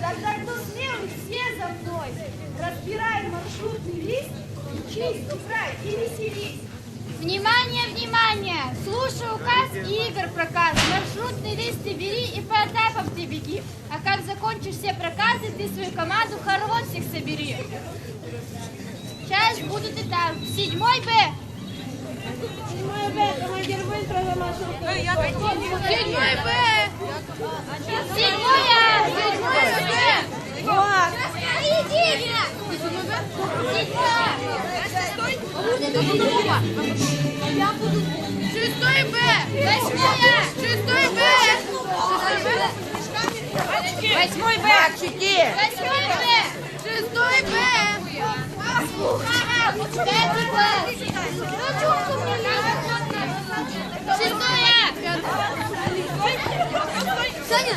Тогда кто смелый, все за мной. Разбирай маршрутный лист, учись, играй и веселись. Внимание, внимание! Слушай указ и игр проказ. Маршрутный лист ты бери и по этапам ты беги. А как закончишь все проказы, ты свою команду хоровод всех собери. Сейчас будут этап. Седьмой Б. Седьмой Б, командир быстро за маршрутный Седьмой Б. Седьмой А. Седьмой Б. Вот. Шестой Б. Восьмой А. Шестой Б. Восьмой Б. Восьмой Б. Шестой Б. Пятый Б. Шестой А. Саня.